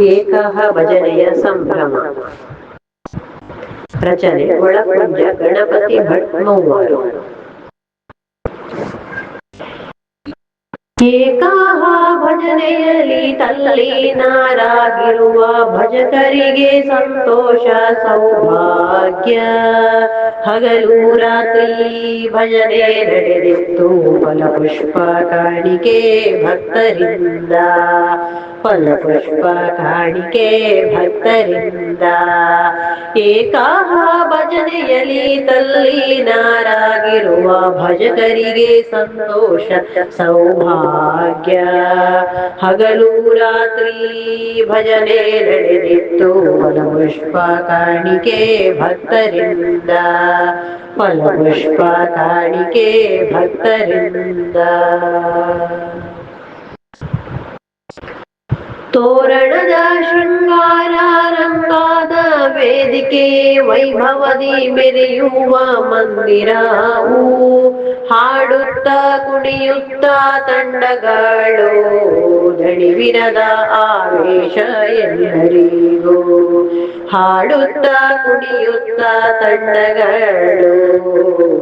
ಏಕಃ ಭಜನೆಯ ಸಂಭ್ರಮ. ರಚನೆ ಒಳಪುಂಜ ಗಣಪತಿ ಭಟ್ ಮೂವರು ಏಕಾಹ ಭಜನೆಯಲ್ಲಿ ತಲ್ಲೀನರಾಗಿರುವ ಭಜಕರಿಗೆ ಸಂತೋಷ ಸೌಭಾಗ್ಯ. ಹಗಲು ರಾತ್ರಿ ಭಜನೆ ನಡೆದಿತ್ತು. ಫಲಪುಷ್ಪ ಕಾಣಿಕೆ ಭಕ್ತರಿಂದ. ಫಲಪುಷ್ಪ ಕಾಣಿಕೆ ಭಕ್ತರಿಂದ. ಏಕಾಹ ಭಜನೆಯಲ್ಲಿ ತಲ್ಲೀನರಾಗಿರುವ ಭಜಕರಿಗೆ ಸಂತೋಷ, ಸೌಭಾಗ್ಯ. ಹಗಲು ರಾತ್ರಿ ಭಜನೆ ನಡೆದಿತ್ತು. ಫಲಪುಷ್ಪ ಕಾಣಿಕೆ ಭಕ್ತರಿಂದ. ಫಲಪುಷ್ಪ ಕಾಣಿಕೆ ಭಕ್ತರಿಂದ ತೋರಣದ ಶೃಂಗಾರ ರಂಗಾದ ವೇದಿಕೆ ವೈಭವದಿ ಮೆರೆಯುವ ಮಂದಿರವು ಹಾಡುತ್ತ ಕುಣಿಯುತ್ತ ತಂಡಗಳು, ದಣಿವಿರದ ಆವೇಶ ಎಲ್ಲರಿಗೂ ಹಾಡುತ್ತ ಕುಣಿಯುತ್ತ ತಂಡಗಳು,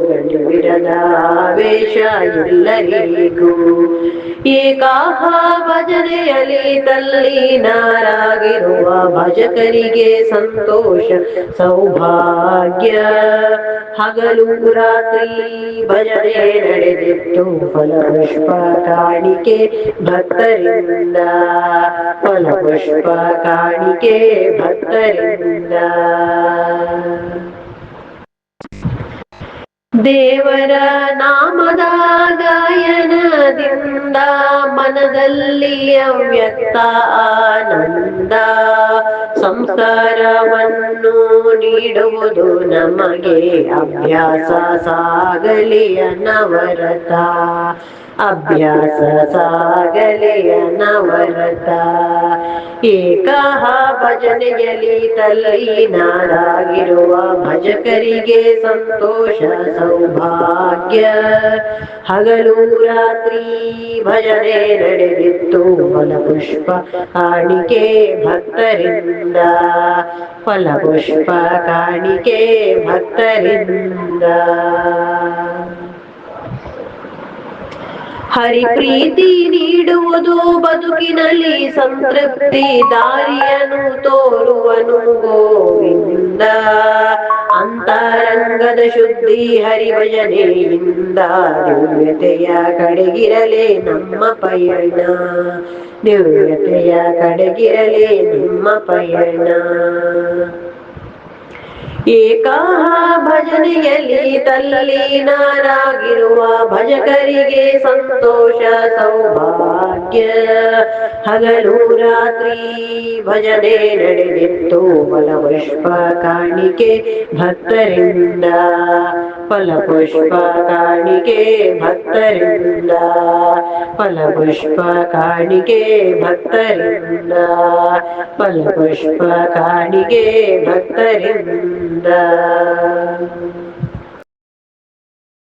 ದಣಿವಿರದ ಆವೇಶ ಎಲ್ಲರಿಗೂ ಏಕಾಹ ಭಜನೆಯಲ್ಲಿ ತಲ್ಲೀನರಾಗಿರುವ ಭಜಕರಿಗೆ ಸಂತೋಷ, ಸೌಭಾಗ್ಯ. ಹಗಲು ರಾತ್ರಿ ಭಜನೆ ನಡೆದಿತ್ತು. ಫಲಪುಷ್ಪ ಕಾಣಿಕೆ ಭಕ್ತರಿಂದ. ಫಲಪುಷ್ಪ ಕಾಣಿಕೆ ಭಕ್ತರಿಂದ. ದೇವರ ನಾಮದ ಗಾಯನದಿಂದ ಮನದಲ್ಲಿ ಅವ್ಯಕ್ತ ಆನಂದ ಸಂಸ್ಕಾರವನ್ನು ನೀಡುವುದು ನಮಗೆ ಅಭ್ಯಾಸ ಸಾಗಲಿ ಅನವರತ ಅಭ್ಯಾಸ ಸಾಗಲಿ ನವರತ ಏಕಹ ಭಜನೆಯಲ್ಲಿ ತಲ್ಲೀನರಾಗಿರುವ ಭಜಕರಿಗೆ ಸಂತೋಷ ಸೌಭಾಗ್ಯ. ಹಗಲು ರಾತ್ರಿ ಭಜನೆ ನಡೆದಿತ್ತು ಫಲಪುಷ್ಪ ಕಾಣಿಕೆ ಭಕ್ತರಿಂದ. ಫಲಪುಷ್ಪ ಕಾಣಿಕೆ ಭಕ್ತರಿಂದ. ಹರಿಪ್ರೀತಿ ನೀಡುವುದು ಬದುಕಿನಲ್ಲಿ ಸಂತೃಪ್ತಿ ದಾರಿಯನು ತೋರುವನು ಗೋವಿಂದ. ಅಂತರಂಗದ ಶುದ್ಧಿ ಹರಿಭಜನೆಯಿಂದ ದಿವ್ಯತೆಯ ಕಡೆಗಿರಲೇ ನಮ್ಮ ಪಯಣ. ದಿವ್ಯತೆಯ ಕಡೆಗಿರಲೇ ನಮ್ಮ ಪಯಣ. ಏಕಾಹ ಭಜನೆಯಲ್ಲಿ ತಲ್ಲಲೀನಾರಾಗಿರುವ ಭಜಕರಿಗೆ ಸಂತೋಷ ಸೌಭಾಗ್ಯ. ಹಗಲು ರಾತ್ರಿ ಭಜನೆ ನಡೆದಿತ್ತು ಫಲಪುಷ್ಪ ಕಾಣಿಕೆ ಭಕ್ತರಿಂದ. ಫಲಪುಷ್ಪ ಕಾಣಿಕೆ ಭಕ್ತರಿಂದ. ಫಲಪುಷ್ಪ ಕಾಣಿಕೆ ಭಕ್ತರಿಂದ. ಫಲಪುಷ್ಪ ಕಾಣಿಕೆ ಭಕ್ತರಿಂದ.